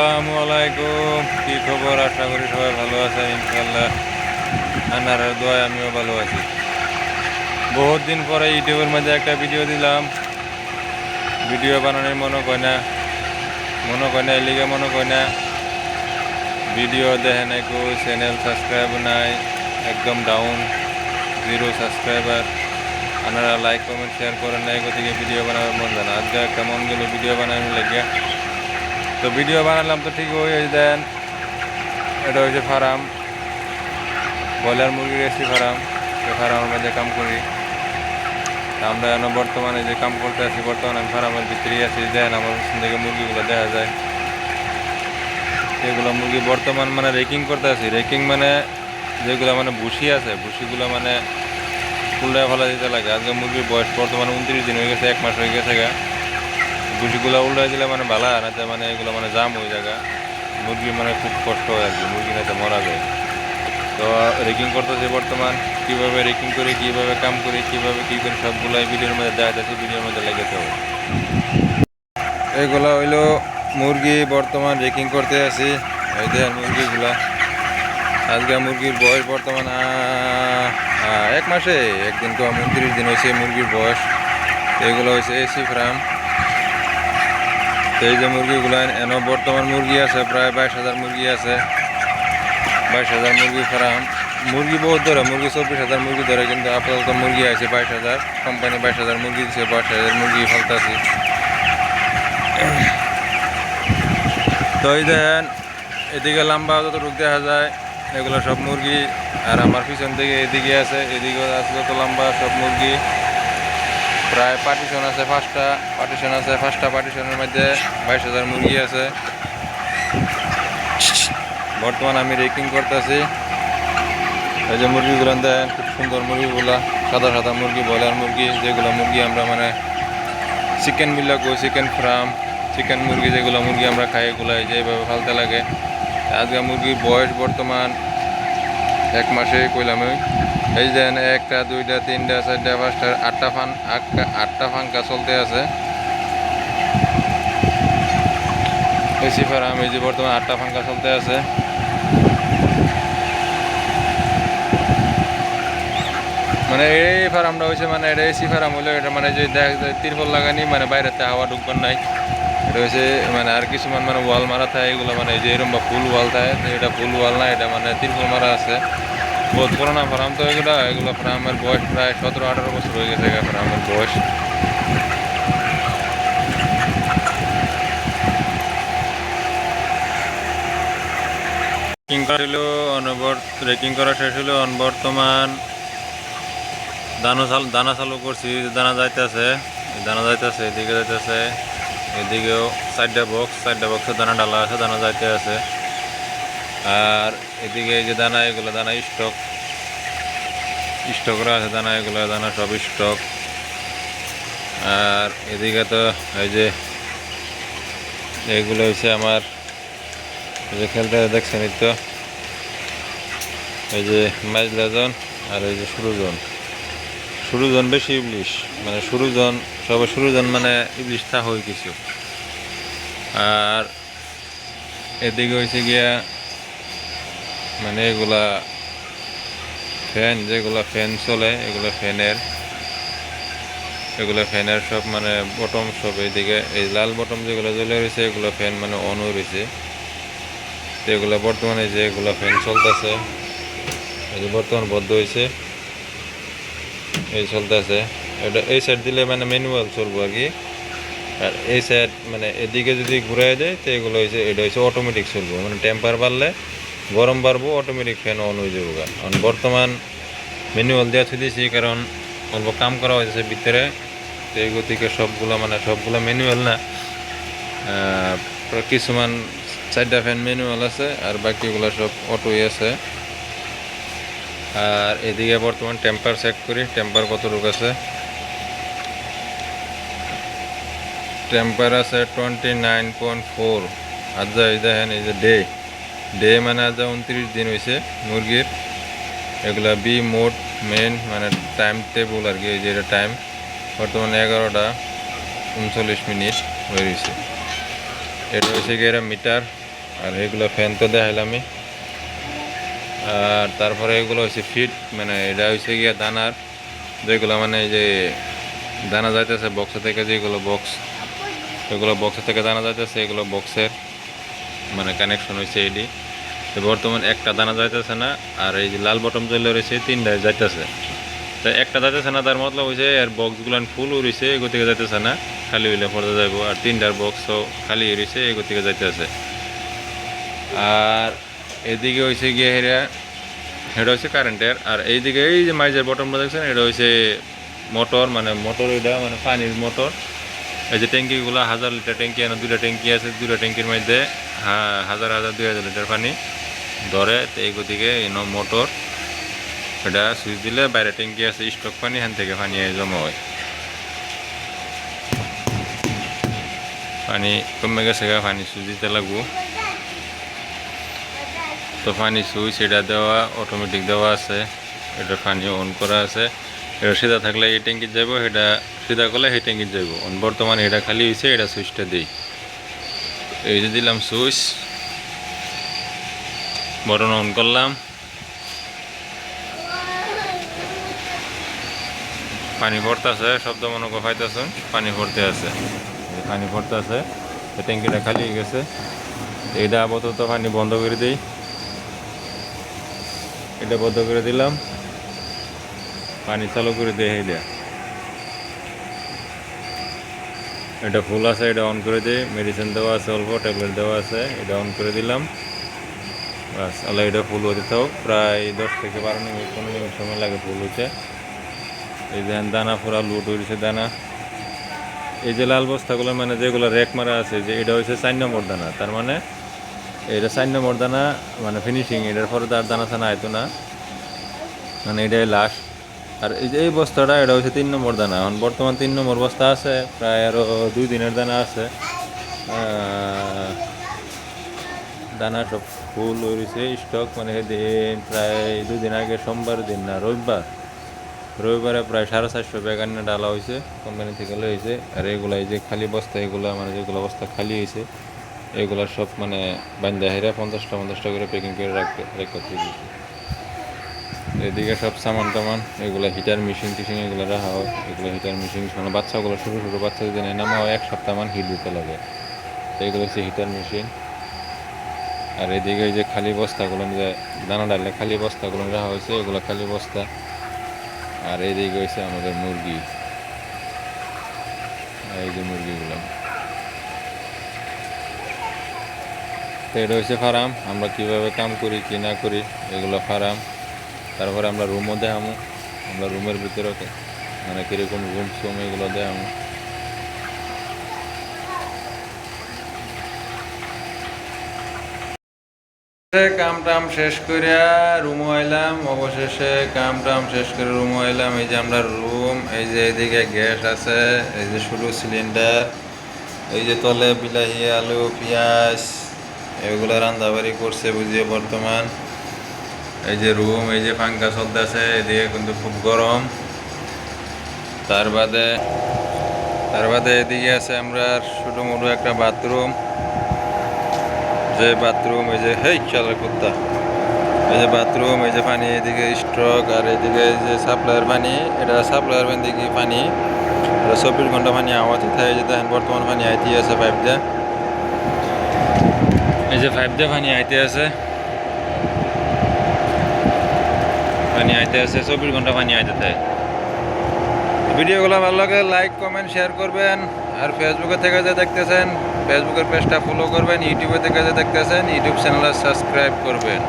আসসালামু আলাইকুম। কি খবর? আশা করি সবাই ভালো আছেন ইনশাল্লাহ আনার দোয়ায় আমিও ভালো আছি। বহুত দিন পরে ইউটিউবের মধ্যে একটা ভিডিও দিলাম। ভিডিও বানানোর মনে কয় না মনে কয় না এলিগে মনে কয় না। ভিডিও দেখে নাই কেউ চ্যানেল সাবস্ক্রাইব নাই, একদম ডাউন জিরো সাবস্ক্রাইবার আপনারা লাইক কমেন্ট শেয়ার করেন নাই গতিকে ভিডিও বানাবার মন জানা আজকে একটা মন গেল ভিডিও বানানোর লেগে তো ভিডিও বানালাম তো ঠিক ওই দেন। এটা হচ্ছে ফার্ম। ব্রয়লার মুরগির এসি ফার্ম। এই ফার্মের মধ্যে কাম করি। আমরা এখন বর্তমানে যে কাম করতে আছি, বর্তমানে আমি ফার্মের ভিতরেই আছি। দেন আমার থেকে মুরগিগুলো দেখা যায়। এগুলো মুরগি বর্তমান মানে রেকিং করতে আছি। রেকিং মানে যেগুলো মানে ভুসি আছে, ভুসিগুলো মানে ফুলটা ফেলা দিতে লাগে। আজকে মুরগির বয়স বর্তমানে উনত্রিশ দিন হয়ে গেছে, এক মাস হয়ে গেছে গা। ভুসিগুলো উল্টাই দিলে মানে ভালো নাতে মানে এগুলো মানে জাম হয়ে জায়গা মুরগি মানে খুব কষ্ট হয় আর কি, মুরগি নাতে মরা যায়। তো রেকিং করতেছে বর্তমান, কীভাবে রেকিং করি, কীভাবে কাম করি, কীভাবে কী করি সবগুলো এই ভিডিওর মধ্যে দেখা যাচ্ছে ভিডিওর মধ্যে লেগেতে হবে এইগুলো হইল মুরগি বর্তমান রেকিং করতে আছি, এই দেখেন মুরগিগুলা। আজকে মুরগির বয়স বর্তমান এক মাসে, একদিন তো উনত্রিশ দিন হয়েছে মুরগির বয়স। এগুলো হয়েছে এসি ফার্ম তো এই যে মুরগিগুলো এন বর্তমান মুরগি আছে, প্রায় বাইশ হাজার মুরগি আছে। বাইশ হাজার মুরগি ফার্ম। মুরগি বহুত ধরে, মুরগি চব্বিশ হাজার মুরগি ধরে, কিন্তু আপাতত মুরগি আছে বাইশ হাজার। কোম্পানি বাইশ হাজার মুরগি দিচ্ছে বাইশ হাজার মুরগি ফালতাছি। তো এই দেখেন, এদিকে লম্বা যতটুকু দেখা যায়, এগুলো সব মুরগি। আর আমার পিছন থেকে এদিকে আছে এদিকে আছে যত লম্বা সব মুরগি। প্রায় পার্টিশন আছে পাঁচটা পার্টিশন আছে পাঁচটা পার্টিশনের মধ্যে বাইশ হাজার মুরগি আছে। বর্তমান আমি রেকিং করতেছি। এই যে মুরগিগুলো দেন, খুব সুন্দর মুরগিগুলা, সাদা সাদা মুরগি, ব্রয়লার মুরগি, যেগুলো মুরগি আমরা মানে চিকেন বিলাকো চিকেন ফার্ম চিকেন মুরগি যেগুলো মুরগি আমরা খাই, এগুলো এই যে এইভাবে ফালতে লাগে। আজকে মুরগির বয়স বর্তমান এক মাসে কইলাম এই যে একটা, দুইটা, তিনটা, চারটা, পাঁচটা, আটটা ফান আটটা ফাঙ্কা চলতে আছে। এসি ফার্ম এই যে বর্তমানে আটটা ফাঙ্কা চলতে আছে। মানে এই ফার্মটা হয়েছে মানে এটা এসি ফার্ম হলো এটা মানে যে দেখ যায় তিরপল লাগানি মানে বাইরেতে হাওয়া ঢুকবার নাই। এটা হচ্ছে মানে আর কিছুমান মানে ওয়াল মারা থাকে, এগুলো মানে যে এরকম বা ফুল ওয়াল থাকে এটা ফুল ওয়াল না, এটা মানে তিরপল মারা আছে। বহুত পুরোনো ফার্ম তো এগুলো এগুলো ফার্মের বয়স প্রায় সতেরো, আঠারো বছর হয়ে গেছে ফার্মের বয়স। রেকিং করা ছিল অনবর রেকিং করা শেষ হলো বর্তমান দানা চাল, দানা চালু করছি, দানা যাইতেছে দানা যাইতেছে, এদিকে যাইতেছে, এদিকেও চারটা বক্স চারটা বক্সের দানা ডালা আছে, দানা যাইতে আছে। আর এদিকে যে দানা, এগুলো দানা স্টক। স্টক করা আছে দানা, এগুলো দানা সব স্টক। আর এদিকে তো এই যে এগুলো হচ্ছে আমার যে খেলতে দেখছেন তো? এই যে মাইজলাজন আর এই যে সুরুজন। সুরুজন বেশি ইবলিশ মানে সুরুজন, সবে সুরুজন মানে ইবলিশ থা হয়ে কিছু। আর এদিকে হয়েছে গিয়া মানে এগুলা ফ্যান, যেগুলা ফ্যান চলে, এগুলো ফ্যানের। এগুলো ফ্যানের সব মানে বটম সব এইদিকে, এই লাল বটম যেগুলো জ্বলে রয়েছে, এগুলো ফ্যান মানে অন রয়েছে। তো এগুলো বর্তমানে যে এগুলো ফ্যান চলতেছে, এই বর্তমান বদ্ধ হয়েছে, এই চলতেছে। এটা এই সাইড দিলে মানে ম্যানুয়াল চলবো আর কি। আর এই সাইড মানে এদিকে যদি ঘুরাই দেয়, তো এগুলো হয়েছে এটা হচ্ছে অটোমেটিক চলবো। মানে টেম্পার বাড়লে গরম বাড়বো অটোমেটিক ফ্যান অন হয়ে যাব। কারণ বর্তমান ম্যানুয়াল দেওয়া থুদিছি কারণ অল্প কাম করা হয়েছে ভিতরে। তো এই গতিকে সবগুলো মানে সবগুলো ম্যানুয়াল না কিছুমান চারটা ফ্যান ম্যানুয়াল আছে, আর বাকিগুলো সব অটোই আছে। আর এদিকে বর্তমান টেম্পার চেক করি টেম্পার কতটুকু আছে? টেম্পার আছে টোয়েন্টি নাইন পয়েন্ট ফোর আজ যা দেখেন, এই যে ডে ডে মানে আজ উনত্রিশ দিন হয়েছে মুরগির। এগুলা বি মোড মেন মানে টাইম টেবল আর কি যে এটা টাইম বর্তমানে এগারোটা উনচল্লিশ মিনিট হয়ে রয়েছে এটা হচ্ছে গিয়ে মিটার আর এগুলো ফ্যান তো দেখাইলামই। আর তারপরে এগুলো হচ্ছে ফিট মানে এটা হচ্ছে গিয়া দানার। যেগুলো মানে যে দানা যাইতেছে বক্স থেকে, যেগুলো বক্স এগুলো বক্স থেকে দানা যাইতেছে, এগুলো বক্সের মানে কানেকশন হয়েছে এডি। তো বর্তমান একটা দানা যাইতেছে না, আর এই যে লাল বটম জ্বলে রয়েছে তিনটায় যাইতেছে। তো একটা যাইতেছে না, তার মতলব হয়েছে আর বক্সগুলো ফুল উড়িছে এগো থেকে যাইতেছে না। খালি হইলে পড়তে যাইব, আর তিনটার বক্সও খালি উড়িছে এগো থেকে যাইতেছে। আর এদিকে হয়েছে গিয়ে হেরা এটা হচ্ছে কারেন্টের আর এইদিকে এই যে মাইজের বটমটা দেখছেন, এটা হচ্ছে মোটর মানে মোটর এটা মানে পানির মোটর এই যে ট্যাঙ্কিগুলো হাজার লিটার ট্যাঙ্কি এনে দুটা ট্যাঙ্কি আছে দুটা ট্যাঙ্কির মধ্যে হাজার হাজার দুই হাজার লিটার পানি ধরে এই গতিকে এনো মোটর এটা সুইচ দিলে বাইরে ট্যাঙ্কি আছে স্টক পানি এখান থেকে পানি জমা হয়। পানি কমে গেছে গা, পানি সুইচ দিতে লাগবো। তো পানি সুইচ এটা দেওয়া অটোমেটিক দেওয়া আছে এটা পানি অন করা আছে। এটা সিধা থাকলে এই ট্যাঙ্কিত যাব এটা সিধা করলে সেই ট্যাঙ্কিত যাব বর্তমানে এটা খালি হয়েছে এটা সুইচটা দিই। এই যে দিলাম সুইচ, বটন অন করলাম। পানি পড়তেছে, শব্দ মনে করে পাইতেছেন পানি পড়তে আছে। পানি পড়তে আছে ট্যাঙ্কিটা খালি হয়ে গেছে। এইটা আপাতত পানি বন্ধ করে দিই। এটা বন্ধ করে দিলাম। পানি চালু করে দিয়ে এইটা এটা ফুল আছে, এটা অন করে দিই মেডিসিন দেওয়া আছে, অল্প ট্যাবলেট দেওয়া আছে, এটা অন করে দিলাম। বাস আল্লাহ এটা ফুল হতে থাক প্রায় দশ থেকে বারো মিনিট, পনেরো মিনিট সময় লাগে ফুল হতে। এই যে দানা পুরা লুট হয়েছে দানা। এই যে লাল বস্তাগুলো মানে যেগুলো রেক মারা আছে, যে এটা হচ্ছে চার নম্বর দানা। তার মানে এটা চার নম্বর দানা মানে ফিনিশিং এটার পরে তার দানা ছানা আইতো না। মানে এটাই লাস্ট আর এই যে এই বস্তাটা, এটা হচ্ছে তিন নম্বর দানা। এখন বর্তমান তিন নম্বর বস্তা আছে, প্রায় আরও দুই দিনের দানা আছে। দানা সব ফুল হয়েছে স্টক মানে সেদিন প্রায় দুই দিন আগে, সোমবার দিন না, রবিবার। রবিবারে প্রায় সাড়ে চারশো ব্যাগ আনিয়ে ডালা হয়েছে কোম্পানি থেকে হয়েছে আর এগুলা এই যে খালি বস্তা, এগুলা মানে যেগুলো বস্তা খালি হয়েছে এগুলা সব মানে বান্ধা হেরা পঞ্চাশটা পঞ্চাশটা করে প্যাকিং করে রাখতে রেখে এদিকে সব সামান টামান এগুলো হিটার মেশিন টিশিন এগুলো রাখা হয়। এগুলো হিটার মেশিন মানে বাচ্চাগুলো, ছোটো ছোটো বাচ্চা যদি নামা হয় এক সপ্তাহ মান হিট দিতে লাগে। তো এগুলো হচ্ছে হিটার মেশিন আর এদিকে যে খালি বস্তাগুলো, যে দানা ডালে খালি বস্তাগুলো রাখা হয়েছে, এগুলো খালি বস্তা। আর এদিকে হয়েছে আমাদের মুরগি। এই যে মুরগিগুলো। তো এটা হচ্ছে ফার্ম। আমরা কীভাবে কাম করি, কি না করি, এগুলো ফার্ম। তারপরে আমরা রুমও দেখামো আমরা রুমের ভিতরে মানে কীরকম রুম সুম এগুলো দেখামো কাম টাম শেষ করে রুম আইলাম, অবশেষে কাম টাম শেষ করে রুম আইলাম। এই যে আমরা রুম এই যে এদিকে গ্যাস আছে, এই যে শুরু সিলিন্ডার এই যে তলে বিলাহি, আলু, পেঁয়াজ, এগুলো রান্দাবাড়ি করছে বুঝিয়ে বর্তমান। এই যে রুম, এই যে পাঙ্খা চলতেছে এদিকে কিন্তু খুব গরম। তার বাদে তার বাদে এদিকে আছে আমরা ছোটো মোটো একটা বাথরুম। যে বাথরুম, এই যে, হেই, চালার কুত্তা। এই যে বাথরুম, এই যে পানি, এদিকে স্ট্রক, আর এদিকে এই যে সাপ্লাইয়ের পানি। এটা সাপ্লাইয়ের পানি দিকে পানি? চব্বিশ ঘণ্টা পানি, আওয়াজ থাকে যে দেখেন, বর্তমান পানি আইতে আছে পাইপ দিয়ে এই যে পাইপ দিয়ে পানি আইতে আছে। পানি আইতে আছে, চব্বিশ ঘণ্টা পানি আইতে থাকে। ভিডিওগুলো ভালো লাগে লাইক কমেন্ট শেয়ার করবেন। আর ফেসবুকে থেকে যে দেখতেছেন ফেসবুকের পেজটা ফলো করবেন ইউটিউবে থেকে যে দেখতেছেন ইউটিউব চ্যানেল সাবস্ক্রাইব করবেন।